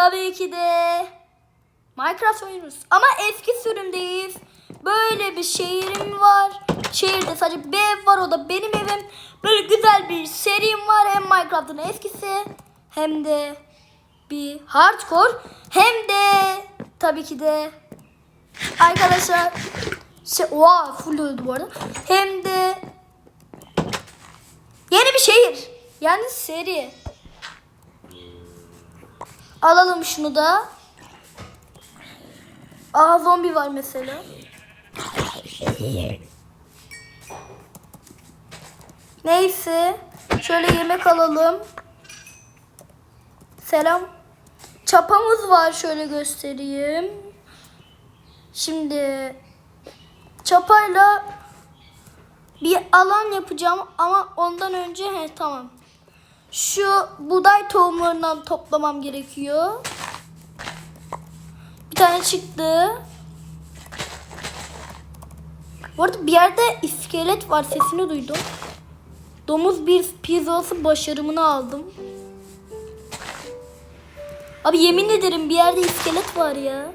Tabii ki de Minecraft oynuyoruz. Ama eski sürümdeyiz. Böyle bir şehrim var. Şehirde sadece bir ev var. O da benim evim. Böyle güzel bir serim var. Hem Minecraft'ın eskisi hem de bir hardcore hem de tabii ki de arkadaşlar şey, oha full öldü bu arada. Hem de yeni bir şehir. Yani seri. Alalım şunu da. Aa zombi var mesela. Neyse. Şöyle yemek alalım. Selam. Çapamız var şöyle göstereyim. Şimdi çapayla bir alan yapacağım ama ondan önce he tamam. Şu buğday tohumlarından toplamam gerekiyor. Bir tane çıktı. Bu arada bir yerde iskelet var sesini duydum. Domuz bir pizzası başarımını aldım. Abi yemin ederim bir yerde iskelet var ya.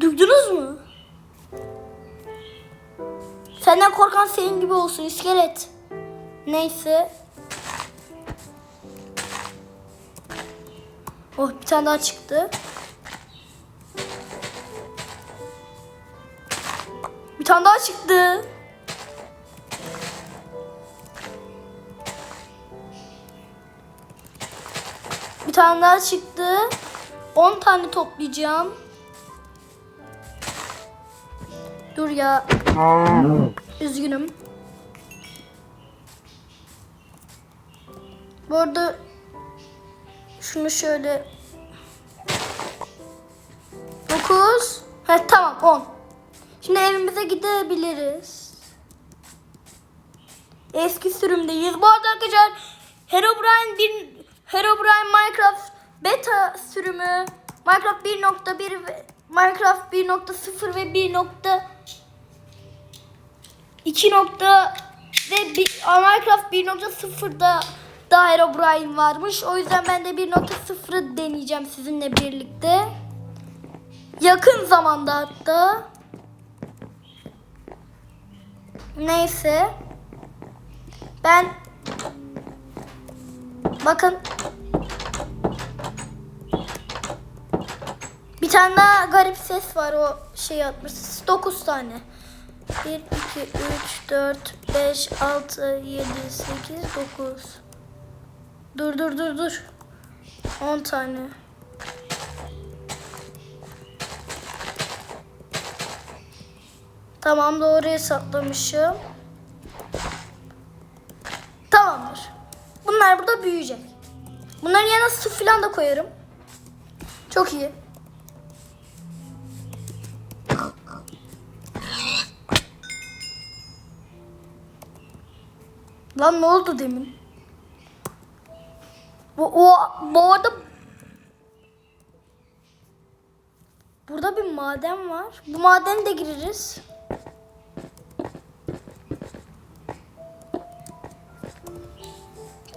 Duydunuz mu? Senden korkan senin gibi olsun iskelet. Neyse. Oh bir tane daha çıktı. Bir tane daha çıktı. Bir tane daha çıktı. 10 tane toplayacağım. Dur ya. Üzgünüm. Bu arada şunu şöyle 9 He tamam 10. Şimdi evimize gidebiliriz. Eski sürümdeyiz. Bu arada arkadaşlar Herobrine bir Herobrine Minecraft beta sürümü Minecraft 1.1 ve Minecraft 1.0 ve 1. 2 nokta ve bir, Minecraft 1.0'da da Herobrine varmış. O yüzden ben de 1.0'ı deneyeceğim sizinle birlikte. Yakın zamanda hatta. Neyse. Ben bakın bir tane daha garip ses var o şey atmış. 9 tane. 1, 2, 3, 4, 5, 6, 7, 8, 9. Dur dur dur dur. 10 tane. Tamam doğru hesaplamışım. Tamamdır. Bunlar burada büyüyecek. Bunların yanına su falan da koyarım. Çok iyi. Lan ne oldu demin? Bu, o, bu arada Burada bir maden var. Bu madene de gireriz.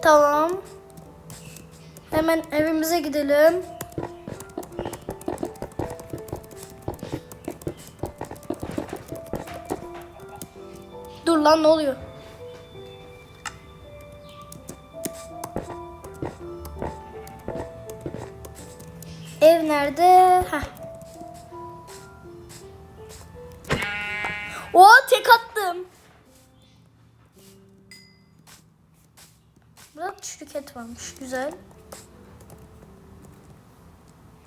Tamam. Hemen evimize gidelim. Dur lan ne oluyor? Ev nerede? Heh. O tek attım. Burada şirket varmış. Güzel.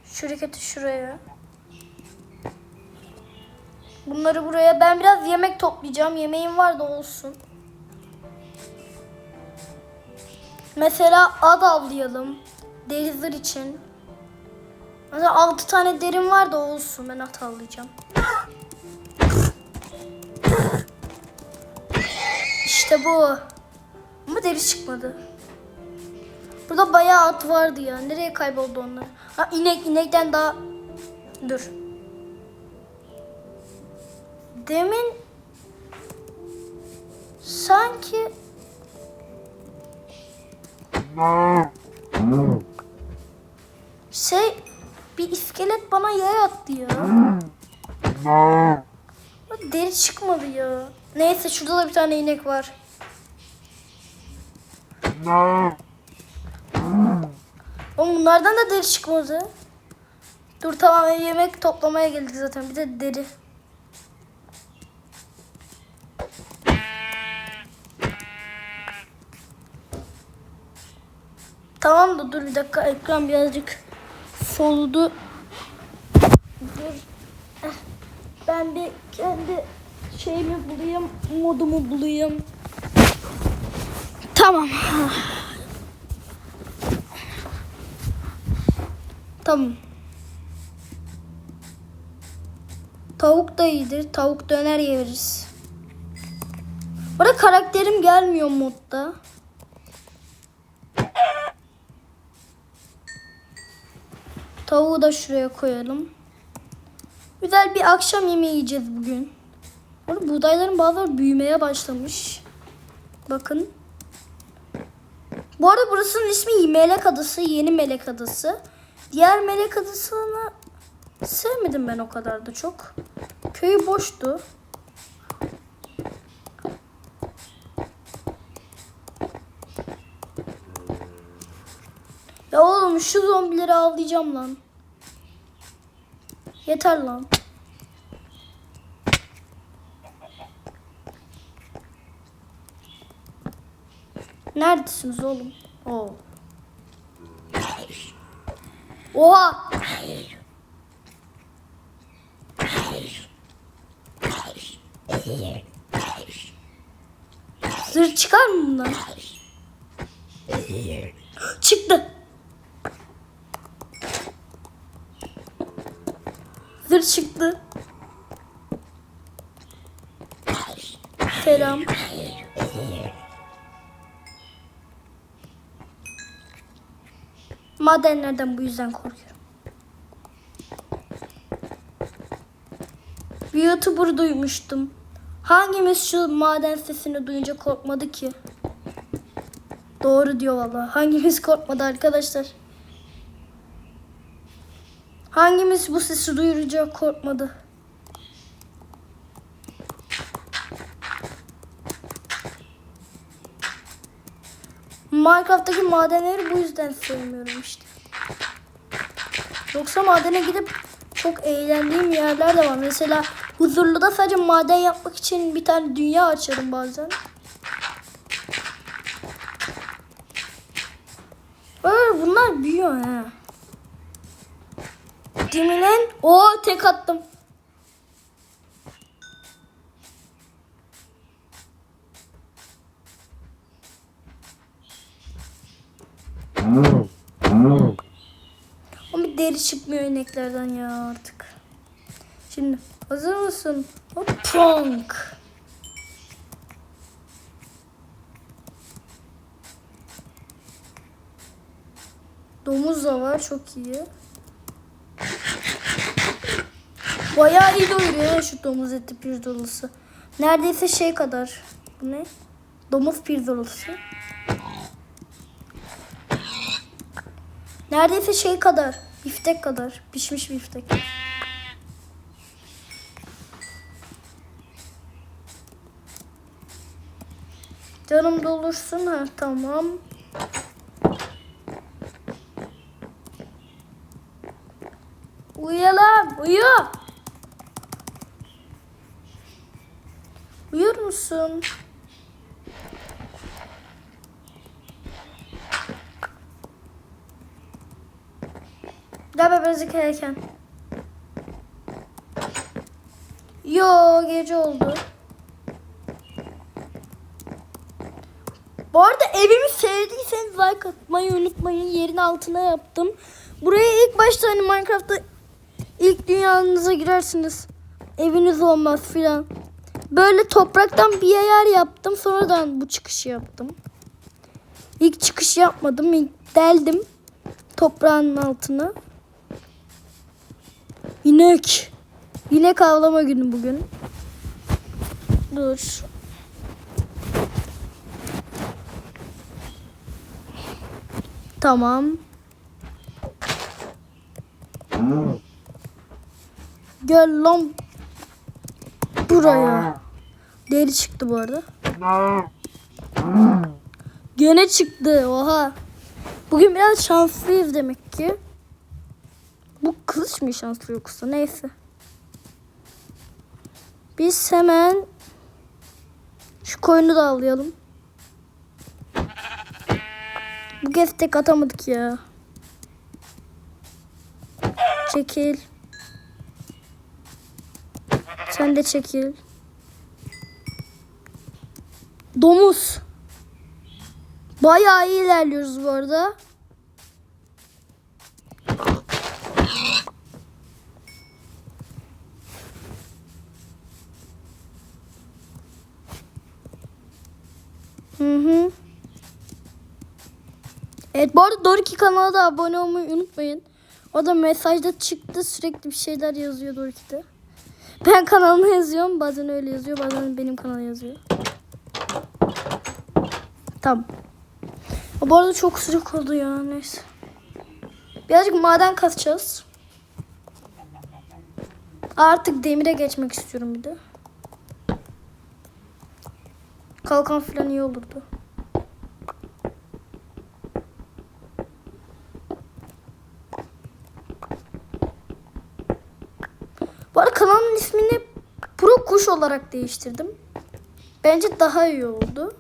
Şirketi şuraya. Bunları buraya. Ben biraz yemek toplayacağım. Yemeğim var da olsun. Mesela ad avlayalım. Denizler için. Mesela 6 tane derim var da olsun. Ben at avlayacağım. İşte bu. Ama deri çıkmadı. Burada bayağı at vardı ya. Nereye kayboldu onlar? Ha inek, inekten daha... Dur. Demin sanki Şey bir iskelet bana yay attı ya. Deri çıkmadı ya. Neyse şurada da bir tane inek var. Oğlum bunlardan da deri çıkmadı. Dur tamam yemek toplamaya geldik zaten. Bir de deri. Tamam da dur bir dakika ekran birazcık soludu. Dur. Ben bir kendi şeyimi bulayım, modumu bulayım. Tamam. Tamam. Tavuk da iyidir. Tavuk döner yeriz. Bu arada karakterim gelmiyor modda. Tavuğu da şuraya koyalım. Güzel bir akşam yemeği yiyeceğiz bugün. Bu arada buğdayların bazıları büyümeye başlamış. Bakın. Bu arada burasının ismi Melek Adası, yeni Melek Adası. Diğer Melek Adası'nı sevmedim ben o kadar da çok. Köyü boştu. Ya oğlum şu zombileri avlayacağım lan. Yeter lan. Neredesiniz oğlum? Oo. Oha! Zırh çıkar mı bundan? Çıktı. Çıktı. Selam. Madenlerden bu yüzden korkuyorum. Bir YouTuber duymuştum. Hangimiz şu maden sesini duyunca korkmadı ki? Doğru diyor valla. Hangimiz korkmadı arkadaşlar? Hangimiz bu sesi duyunca korkmadı? Minecraft'taki madenleri bu yüzden sevmiyorum işte. Yoksa madene gidip çok eğlendiğim yerler de var. Mesela huzurluda sadece maden yapmak için bir tane dünya açarım bazen. Böyle bunlar büyüyor ha. Dimilen o tek attım. Ama deri çıkmıyor ineklerden ya artık. Şimdi hazır mısın? Hop pronk. Domuz da var çok iyi. Bayağı iyi doyuruyor ya şu domuz eti pirzolası. Neredeyse şey kadar. Bu ne? Domuz pirzolası. Neredeyse şey kadar. Biftek kadar. Pişmiş biftek. Canım dolursun ha tamam. Uyuyalım uyu. Uyur musun? Gel bebezik erken. Yo gece oldu. Bu arada evimi sevdiyseniz like atmayı unutmayın. Yerin altına yaptım. Buraya ilk başta hani Minecraft'ta ilk dünyanıza girersiniz. Eviniz olmaz filan. Böyle topraktan bir yer yaptım. Sonradan bu çıkışı yaptım. İlk çıkış yapmadım. İlk deldim toprağın altına. İnek. İnek avlama günü bugün. Dur. Tamam. Gel lan buraya. Deri çıktı bu arada. Gene çıktı. Oha. Bugün biraz şanslıyız demek ki. Bu kılıç mı şanslı yoksa neyse. Biz hemen şu koyunu da alayalım. Bu kez tek atamadık ya. Çekil. Sen de çekil. Domuz. Bayağı iyi ilerliyoruz bu arada. Hı hı. Evet bu arada Doriki kanalına da abone olmayı unutmayın. O da mesajda çıktı sürekli bir şeyler yazıyor Doriki'de. Ben kanalıma yazıyorum bazen öyle yazıyor bazen benim kanala yazıyor. Tamam. Bu arada çok sıcak oldu ya neyse. Birazcık maden kazacağız. Artık demire geçmek istiyorum bir de. Kalkan falan iyi olurdu. Bu arada kanalın ismini Pro Kuş olarak değiştirdim. Bence daha iyi oldu.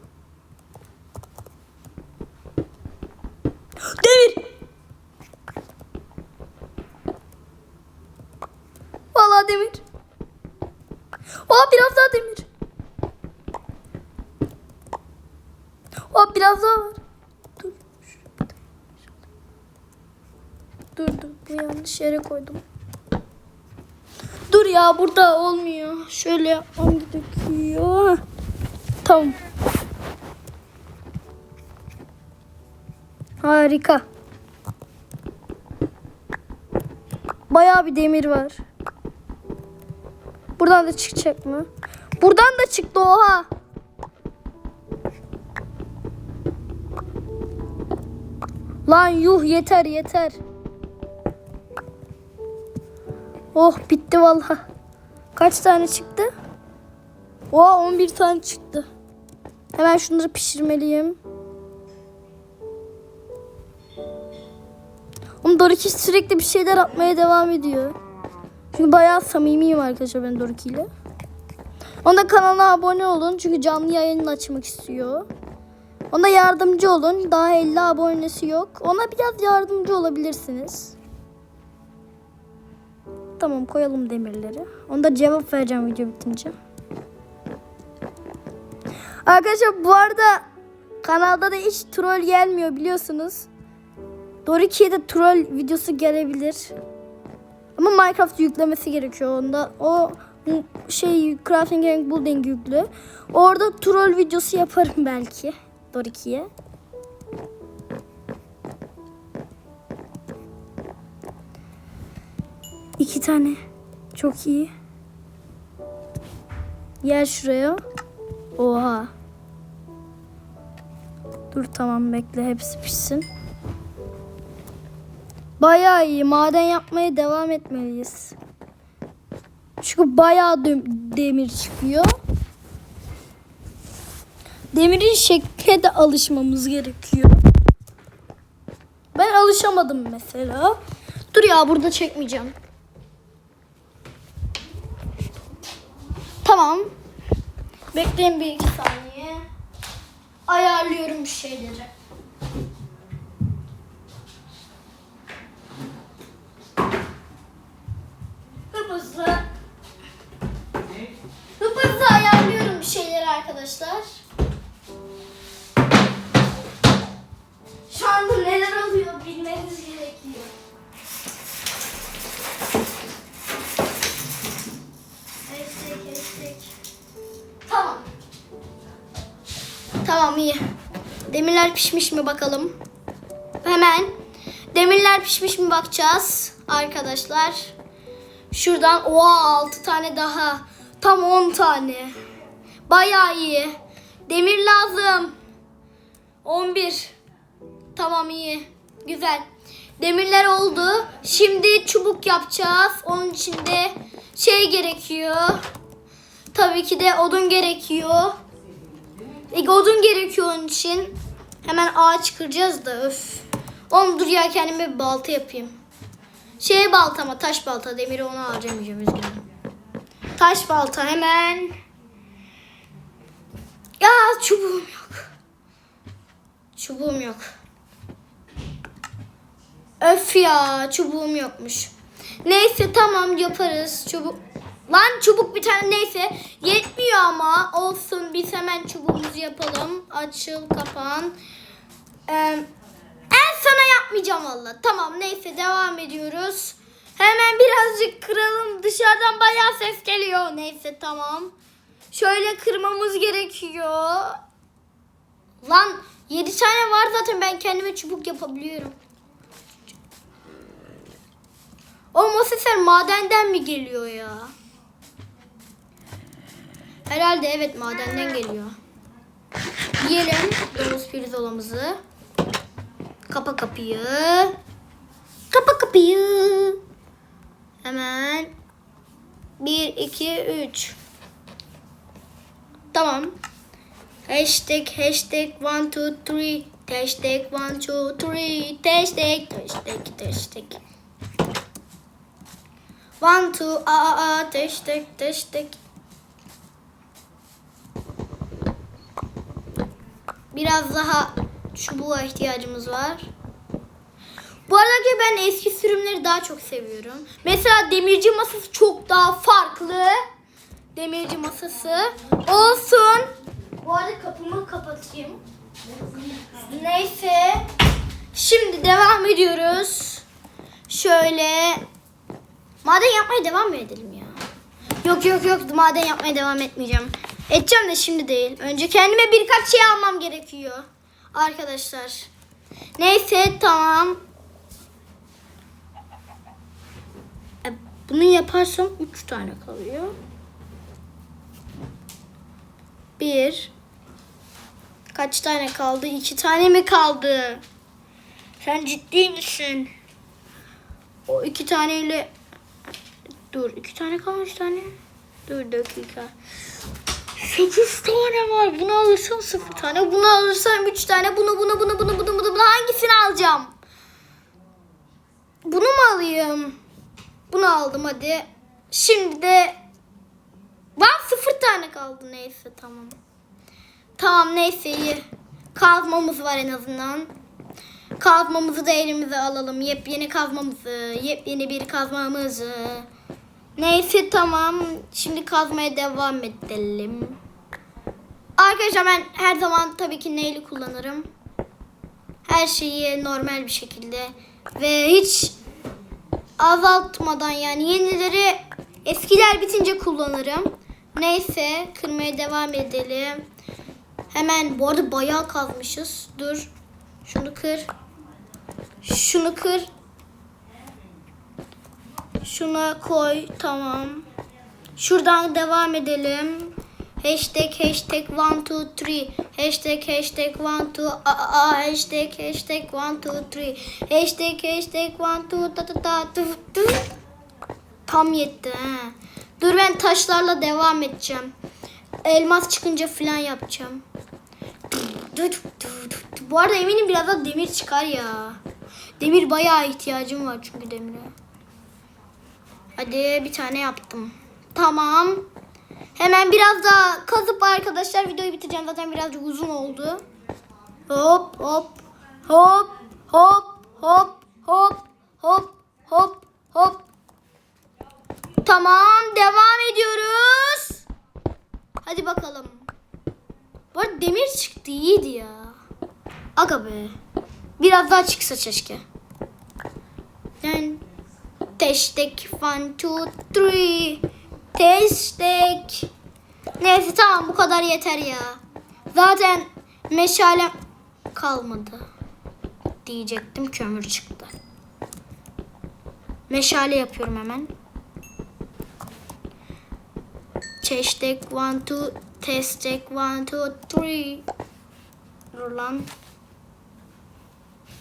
Demir! Vallahi demir. Aa biraz daha demir. Aa biraz daha var. Dur. Dur dur bu yanlış yere koydum. Dur ya burada olmuyor. Şöyle yapmam gerekiyor. Tamam. Harika. Bayağı bir demir var. Buradan da çıkacak mı? Buradan da çıktı oha. Lan yuh yeter yeter. Oh bitti vallahi. Kaç tane çıktı? Oha 11 tane çıktı. Hemen şunları pişirmeliyim. Oğlum Doriki sürekli bir şeyler atmaya devam ediyor. Çünkü bayağı samimiyim arkadaşlar ben Doriki ile. Onda kanalına abone olun çünkü canlı yayın açmak istiyor. Ona yardımcı olun. Daha 50 abonesi yok. Ona biraz yardımcı olabilirsiniz. Tamam koyalım demirleri. Onda cevap vereceğim video bitince. Arkadaşlar bu arada kanalda da hiç troll gelmiyor biliyorsunuz. Doriki'ye de troll videosu gelebilir. Ama Minecraft yüklemesi gerekiyor onda. O şey Crafting and Building yüklü. Orada troll videosu yaparım belki Doriki'ye. İki tane. Çok iyi. Gel şuraya. Oha. Dur tamam bekle hepsi pişsin. Bayağı iyi. Maden yapmaya devam etmeliyiz. Çünkü bayağı demir çıkıyor. Demirin şekline de alışmamız gerekiyor. Ben alışamadım mesela. Dur ya burada çekmeyeceğim. Tamam. Bekleyin bir iki saniye. Ayarlıyorum şeyleri. Hızlı. Hızlı ayarlıyorum şeyleri arkadaşlar. Şu anda neler oluyor bilmeniz gerekiyor. Estek estek. Tamam. Tamam iyi. Demirler pişmiş mi bakalım. Hemen demirler pişmiş mi bakacağız arkadaşlar. Şuradan oha 6 tane daha. Tam 10 tane. Bayağı iyi. Demir lazım. 11. Tamam iyi. Güzel. Demirler oldu. Şimdi çubuk yapacağız. Onun için de şey gerekiyor. Tabii ki de odun gerekiyor. E, odun gerekiyor onun için. Hemen ağaç kıracağız da öf. Oğlum dur ya kendime bir balta yapayım. Şey balta ama taş balta. Demiri ona harcamayacağım üzgünüm. Taş balta hemen. Ya çubuğum yok. Çubuğum yok. Öf ya çubuğum yokmuş. Neyse tamam yaparız. Çubuk. Lan çubuk bir tane neyse. Yetmiyor ama olsun biz hemen çubuğumuzu yapalım. Açıl kapan. Ee, en sana yapmayacağım valla. Tamam neyse devam ediyoruz. Hemen birazcık kıralım. Dışarıdan bayağı ses geliyor. Neyse tamam. Şöyle kırmamız gerekiyor. Lan 7 tane var zaten ben kendime çubuk yapabiliyorum. Oğlum o sesler madenden mi geliyor ya? Herhalde evet madenden geliyor. Yiyelim domuz pirzolamızı. Kapa kapıyı. Kapa kapıyı. Hemen. 1, 2, 3. Tamam. Hashtag hashtag one two three. Hashtag one two three. Hashtag hashtag hashtag. One two a a a hashtag hashtag. Biraz daha çubuğa ihtiyacımız var. Bu arada ki ben eski sürümleri daha çok seviyorum. Mesela demirci masası çok daha farklı. Demirci masası. Olsun. Bu arada kapımı kapatayım. Neyse. Şimdi devam ediyoruz. Şöyle. Maden yapmaya devam mı edelim ya? Yok yok yok maden yapmaya devam etmeyeceğim. Edeceğim de şimdi değil. Önce kendime birkaç şey almam gerekiyor. Arkadaşlar. Neyse tamam. E, Bunu yaparsam 3 tane kalıyor. Bir. Kaç tane kaldı? İki tane mi kaldı? Sen ciddi misin? O iki taneyle... Dur iki tane kalmış tane. Dur dakika. Sekiz tane var. Bunu alırsam sıfır tane. Bunu alırsam üç tane. Bunu bunu bunu bunu bunu bunu, bunu. hangisini alacağım? Bunu mu alayım? Bunu aldım hadi. Şimdi de Lan sıfır tane kaldı neyse tamam. Tamam neyse iyi. Kazmamız var en azından. Kazmamızı da elimize alalım. Yepyeni kazmamızı. Yepyeni bir kazmamızı. Neyse tamam. Şimdi kazmaya devam edelim. Arkadaşlar ben her zaman tabii ki neyli kullanırım. Her şeyi normal bir şekilde. Ve hiç azaltmadan yani yenileri eskiler bitince kullanırım. Neyse kırmaya devam edelim. Hemen bu arada bayağı kazmışız. Dur. Şunu kır. Şunu kır. Şuna koy. Tamam. Şuradan devam edelim. Hashtag hashtag one two three. Hashtag hashtag one two a a hashtag hashtag one two three. Hashtag hashtag one two ta ta ta tu tu. Tam yetti ha. Dur ben taşlarla devam edeceğim. Elmas çıkınca falan yapacağım. Bu arada eminim biraz da demir çıkar ya. Demir bayağı ihtiyacım var çünkü demire. Hadi bir tane yaptım. Tamam. Hemen biraz daha kazıp arkadaşlar videoyu bitireceğim. Zaten birazcık uzun oldu. Hop hop hop hop hop hop hop hop hop. Tamam devam ediyoruz. Hadi bakalım. Bu arada demir çıktı iyiydi ya. Aga be. Biraz daha çıksa keşke. Yani Hashtag one, two, three. Hashtag. Neyse tamam bu kadar yeter ya. Zaten meşalem kalmadı. Diyecektim kömür çıktı. Meşale yapıyorum hemen. Hashtag one, two, hashtag one, two, three. Dur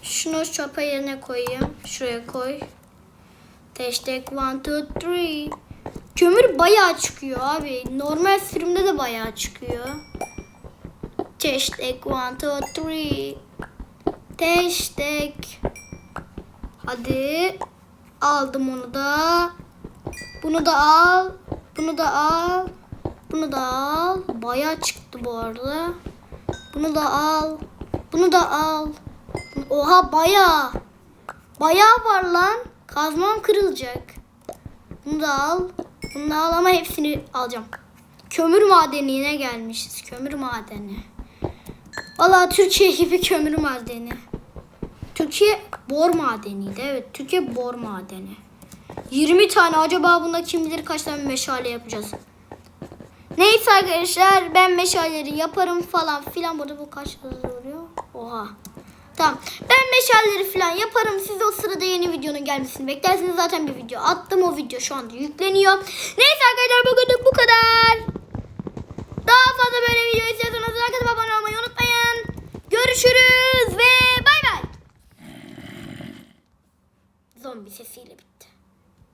şunu çöpe yerine koyayım. Şuraya koy. Hashtag 1, 2, 3. Kömür bayağı çıkıyor abi. Normal sürümde de bayağı çıkıyor. Hashtag 1, 2, 3. Hashtag. Hadi. Aldım onu da. Bunu da al. Bunu da al. Bunu da al. Bayağı çıktı bu arada. Bunu da al. Bunu da al. Oha bayağı. Bayağı var lan. Kazmam kırılacak. Bunu da al. Bunu da al ama hepsini alacağım. Kömür madenine gelmişiz. Kömür madeni. Valla Türkiye gibi kömür madeni. Türkiye bor madeniydi. Evet Türkiye bor madeni. 20 tane acaba bunda kim bilir kaç tane meşale yapacağız. Neyse arkadaşlar ben meşaleleri yaparım falan filan. Burada bu kaç oluyor? Oha. Tamam. Ben meşaleleri falan yaparım. Siz o sırada yeni videonun gelmesini beklersiniz. Zaten bir video attım. O video şu anda yükleniyor. Neyse arkadaşlar bugünlük bu kadar. Daha fazla böyle video istiyorsanız atıp abone olmayı unutmayın. Görüşürüz ve bay bay. Zombi sesiyle bitti.